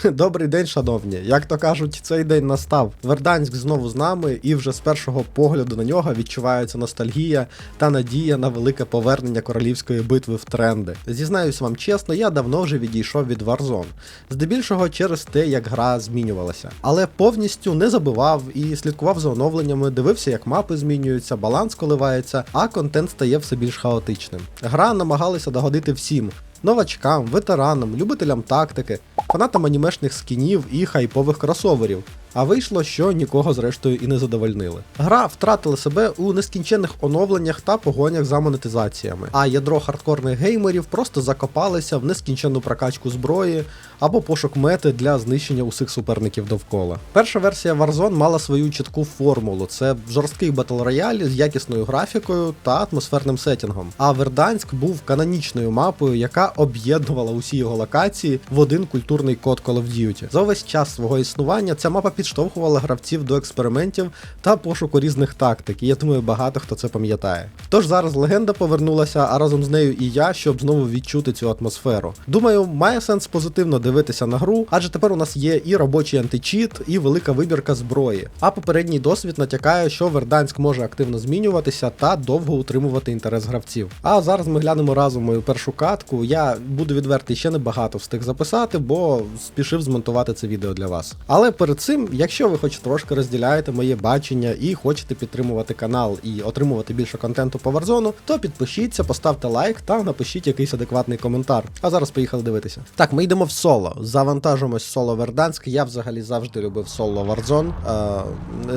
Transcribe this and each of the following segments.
Добрий день, шановні. Як то кажуть, цей день настав. Верданськ знову з нами, і вже з першого погляду на нього відчувається ностальгія та надія на велике повернення королівської битви в тренди. Зізнаюсь вам чесно, я давно вже відійшов від Warzone. Здебільшого через те, як гра змінювалася. Але повністю не забивав і слідкував за оновленнями, дивився, як мапи змінюються, баланс коливається, а контент стає все більш хаотичним. Гра намагалася догодити всім. Новачкам, ветеранам, любителям тактики, фанатам анімешних скінів і хайпових кросоверів. А вийшло, що нікого зрештою і не задовольнили. Гра втратила себе у нескінченних оновленнях та погонях за монетизаціями, а ядро хардкорних геймерів просто закопалися в нескінченну прокачку зброї або пошук мети для знищення усіх суперників довкола. Перша версія Warzone мала свою чітку формулу: це жорсткий батл рояль з якісною графікою та атмосферним сеттингом. А Верданськ був канонічною мапою, яка об'єднувала усі його локації в один культурний код Call of Duty. За увесь час свого існування ця мапа підштовхувала гравців до експериментів та пошуку різних тактик, і я думаю, багато хто це пам'ятає. Тож зараз легенда повернулася, а разом з нею і я, щоб знову відчути цю атмосферу. Думаю, має сенс позитивно дивитися на гру, адже тепер у нас є і робочий античіт, і велика вибірка зброї. А попередній досвід натякає, що Верданськ може активно змінюватися та довго утримувати інтерес гравців. А зараз ми глянемо разом мою першу катку. Я буду відвертий, ще не багато встиг записати, бо спішив змонтувати це відео для вас. Але перед цим, якщо ви хоч трошки розділяєте моє бачення і хочете підтримувати канал і отримувати більше контенту по Warzone, то підпишіться, поставте лайк та напишіть якийсь адекватний коментар. А зараз поїхали дивитися. Так, ми йдемо в соло. Завантажимось соло Верданськ. Я взагалі завжди любив соло Warzone.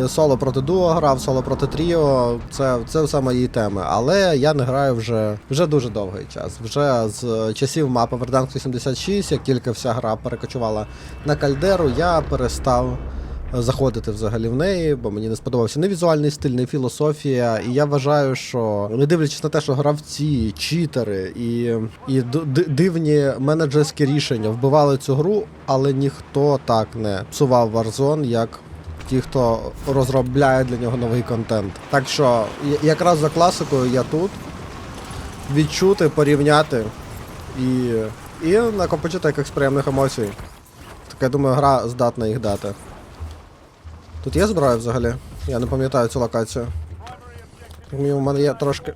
Е, соло проти дуо грав, соло проти тріо. Це, це все мої теми. Але я не граю вже, вже дуже довгий час. Вже з часів мапи Верданськ 86, як тільки вся гра перекочувала на кальдеру, я перестав заходити взагалі в неї, бо мені не сподобався не візуальний стиль, не філософія. І я вважаю, що не дивлячись на те, що гравці, читери і, і дивні менеджерські рішення вбивали цю гру, але ніхто так не псував Warzone, як. Ті, хто розробляє для нього новий контент. Так що, якраз за класикою я тут. Відчути, порівняти і, і накопичити якихось приємних емоцій. Так я думаю, гра здатна їх дати. Тут є зброя взагалі? Я не пам'ятаю цю локацію. У мене є трошки.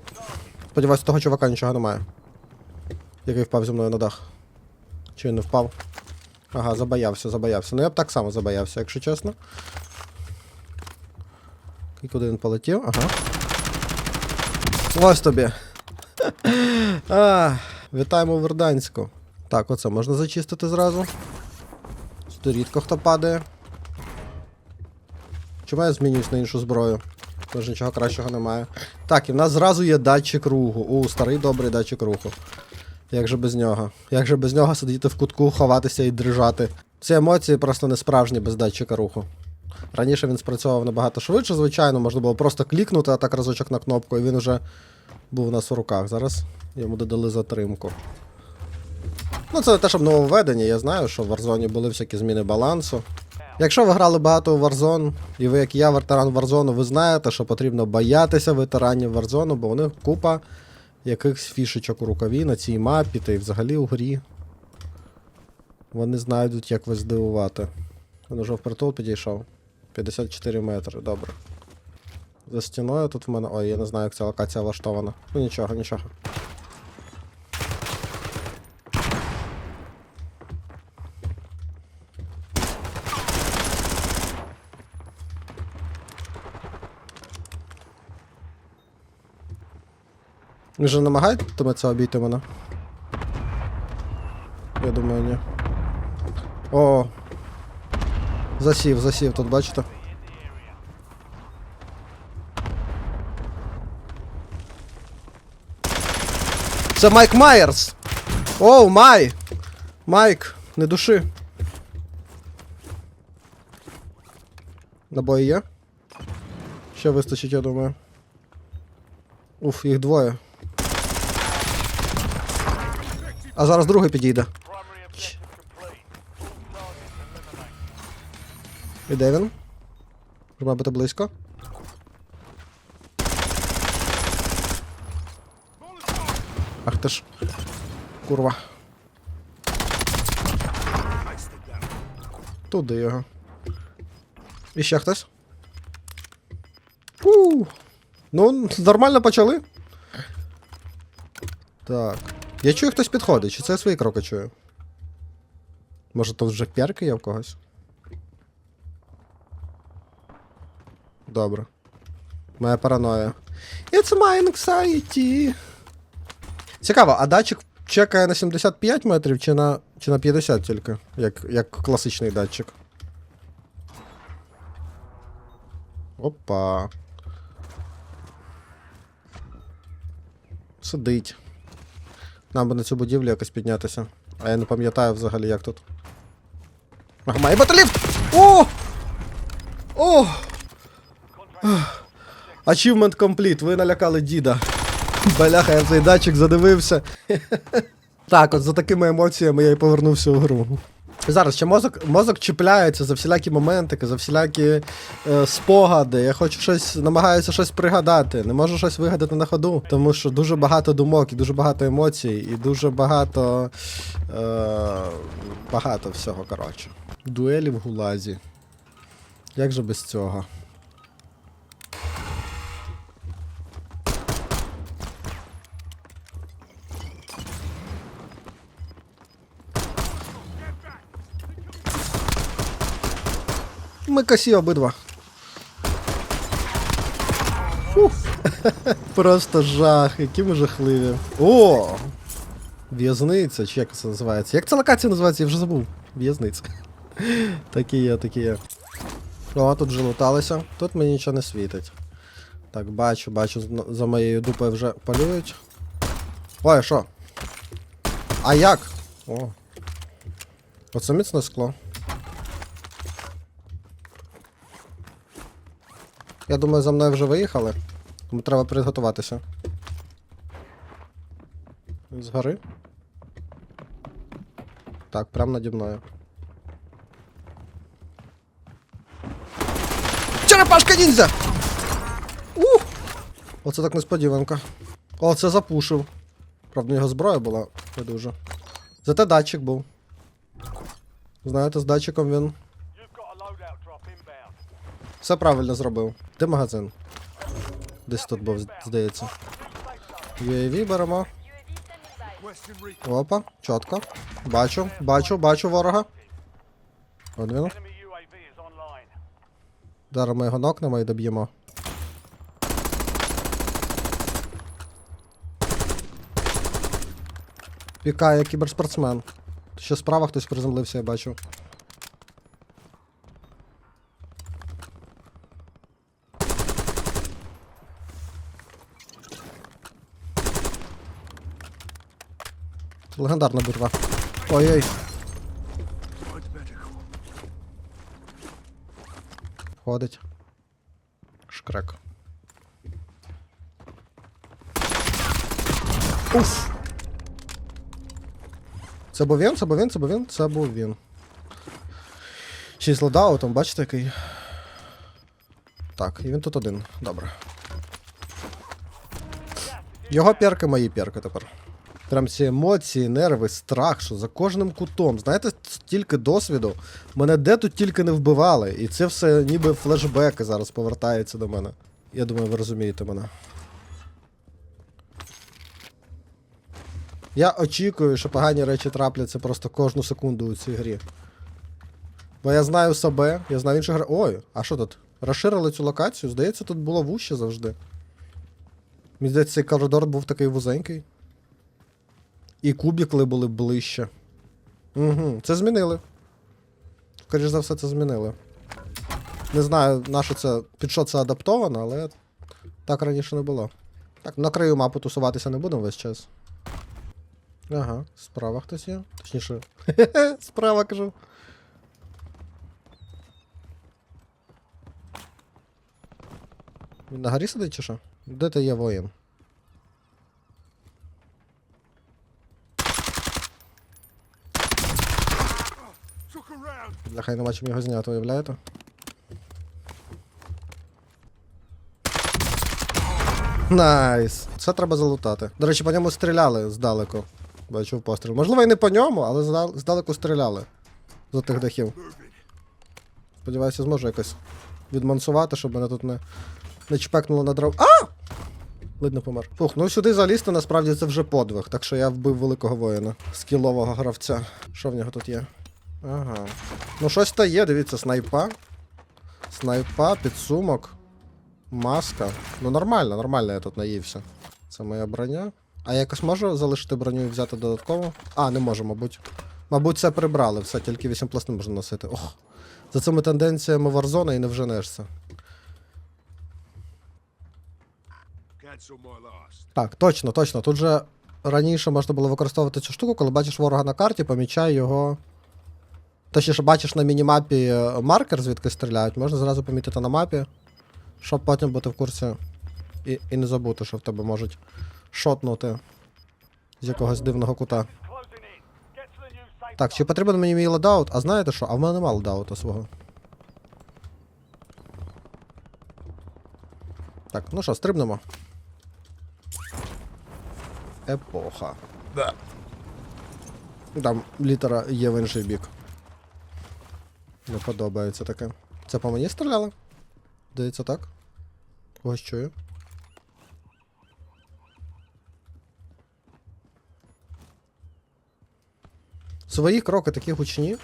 Сподіваюсь, того чувака нічого немає. Який впав зі мною на дах. Чи він не впав? Ага, забоявся, забоявся. Ну я б так само забоявся, якщо чесно. І куди він полетів? Ага. Ось тобі. а, вітаємо в Верданську. Так, оце можна зачистити зразу. Сюди рідко хто падає. Чому я змінююсь на іншу зброю? Тож нічого кращого немає. Так, і в нас зразу є датчик руху. У, старий добрий датчик руху. Як же без нього? Як же без нього сидіти в кутку, ховатися і дрижати? Ці емоції просто не справжні без датчика руху. Раніше він спрацьовував набагато швидше, звичайно, можна було просто клікнути а так разочок на кнопку, і він уже був у нас у руках. Зараз йому додали затримку. Ну, це не те, щоб нововведення, я знаю, що в Warzone були всякі зміни балансу. Якщо ви грали багато у Warzone, і ви, як я, ветеран Warzone, ви знаєте, що потрібно боятися ветеранів Warzone, бо вони купа якихось фішечок у рукаві на цій мапі та й взагалі у грі. Вони знайдуть, як вас здивувати. Він уже впритул підійшов. 54 метри, добре. За стіною тут в мене. Ой, я не знаю, як ця локація влаштована. Ну нічого, нічого. Ви вже намагаєтеся обійти мене? Я думаю, ні. О. Засів, засів тут, бачите? Це Майк Майерс! Оу, Май! Майк, не души. Набої є? Ще вистачить, я думаю. Уф, їх двоє. А зараз другий підійде. І він? Може бути близько. Ах ти ж. Курва. Туди його. І ще хтось. У. Ну, нормально почали. Так. Я чую, хтось підходить, чи це я свої кроки чую? Може, тут вже перки є в когось? Добре. Моя параноя. It's my anxiety. Цікаво, а датчик чекає на 75 метрів чи на, чи на 50 тільки, як, як класичний датчик. Опа. Сидить. Нам би на цю будівлю якось піднятися. А я не пам'ятаю взагалі, як тут. Ага, має бути! О! О! Achievement complete, ви налякали діда. Баляха, я цей датчик задивився. Так, от за такими емоціями я і повернувся у гру. Зараз ще мозок, мозок чіпляється за всілякі моментики, за всілякі е, спогади. Я хочу щось, намагаюся щось пригадати. Не можу щось вигадати на ходу, тому що дуже багато думок, і дуже багато емоцій, і дуже багато. Е, багато всього, коротше. Дуелі в гулазі. Як же без цього? Ми косі обидва. Просто жах, які ми жахливі. О! В'язниця, чи як це називається? Як ця локація називається? Я вже забув. В'язниця. Такі є, такі є. О, тут вже луталися. Тут мені нічого не світить. Так, бачу, бачу, за моєю дупою вже полюють. Ой, що? А як? О. Оце міцне скло. Я думаю, за мною вже виїхали. Тому треба підготуватися. Згори. Так, прямо наді мною. Черепашка ніндзя! Ух! Оце так несподіванка. О, це запушив. Правда, у нього зброя була не дуже. Зате датчик був. Знаєте, з датчиком він все правильно зробив. Де магазин? Десь тут був, здається. UAV беремо. Опа, чітко. Бачу, бачу, бачу ворога. От він. Зараз ми його нокнемо і доб'ємо. Пікає кіберспортсмен. Ще справа хтось приземлився, я бачу. Легендарна битва. Ой-ой. Ходить. Шкрек. Уф. Це був він, це був він, це був він, це був він. Ще й з бачите який. Так, і він тут один. Добре. Його перки, мої перки тепер. Прям ці емоції, нерви, страх, що за кожним кутом. Знаєте, стільки досвіду. Мене де тут тільки не вбивали. І це все ніби флешбеки зараз повертається до мене. Я думаю, ви розумієте мене. Я очікую, що погані речі трапляться просто кожну секунду у цій грі. Бо я знаю себе, я знаю інших гра. Ой, а що тут? Розширили цю локацію? Здається, тут було вуще завжди. Мені здається, цей коридор був такий вузенький. І кубікли були ближче. Угу, це змінили. Скоріше за все, це змінили. Не знаю, на що це, під що це адаптовано, але так раніше не було. Так, на краю мапи тусуватися не будемо весь час. Ага, справа хтось є. Точніше. справа кажу. Він на горі сидить чи що? Де ти є воїн? Я нема чим його зняти, уявляєте? Найс. Це треба залутати. До речі, по ньому стріляли здалеку. Бачив постріл. Можливо, і не по ньому, але здалеку стріляли. З тих дахів. Сподіваюся, зможу якось відмансувати, щоб мене тут не, не чпекнуло на дров. А! Ледь не помер. Фух, ну сюди залізти насправді це вже подвиг, так що я вбив великого воїна, скілового гравця. Що в нього тут є? Ага. Ну щось то є, дивіться, снайпа. Снайпа, підсумок, маска. Ну нормально, нормально я тут наївся. Це моя броня. А я якось можу залишити броню і взяти додатково? А, не можу, мабуть. Мабуть, це прибрали, все, тільки 8 пластин можна носити. Ох. За цими тенденціями Warzone і не вженешся. Так, точно, точно. Тут же раніше можна було використовувати цю штуку, коли бачиш ворога на карті, помічай його. Точніше, бачиш на мінімапі е, маркер, звідки стріляють, можна зразу помітити на мапі, щоб потім бути в курсі і, і не забути, що в тебе можуть шотнути з якогось дивного кута. Так, чи потрібен мені мій лодаут? А знаєте що? А в мене нема лодаута свого. Так, ну що, стрибнемо. Епоха. Да. Там літера є в інший бік. Не подобається таке. Це по мені стріляли? Здається, так. Когось чую. Свої кроки такі гучні.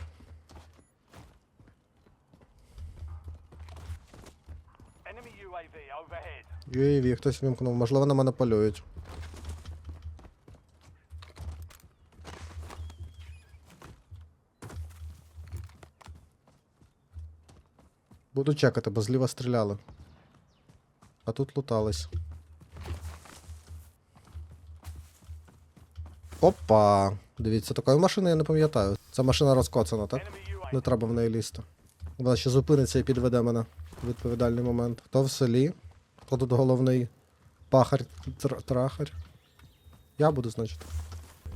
UAV хтось вимкнув, можливо, на мене полюють. Буду чекати, бо зліва стріляли. А тут лутались. Опа! Дивіться, такої машини я не пам'ятаю. Це машина розкоцана, так? Не треба в неї лізти. Вона ще зупиниться і підведе мене в відповідальний момент. То в селі. Хто тут головний пахар тр- трахар? Я буду, значить.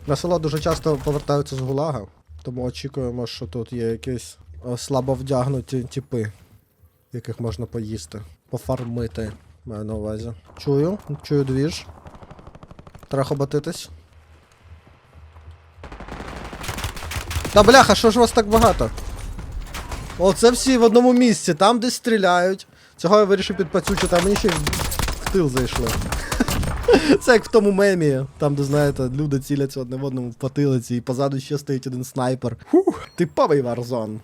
На село дуже часто повертаються з гулага, тому очікуємо, що тут є якісь е, слабо вдягнуті тіпи, яких можна поїсти. Пофармити, маю на увазі. Чую, чую двіж. Треба хоботитись. Та бляха, що ж вас так багато? Оце всі в одному місці, там десь стріляють. Цього я вирішив підпацючити, а мені ще в тил зайшли. Це як в тому мемі, там, де знаєте, люди ціляться одне в одному в потилиці, і позаду ще стоїть один снайпер. Фух, типовий варзон.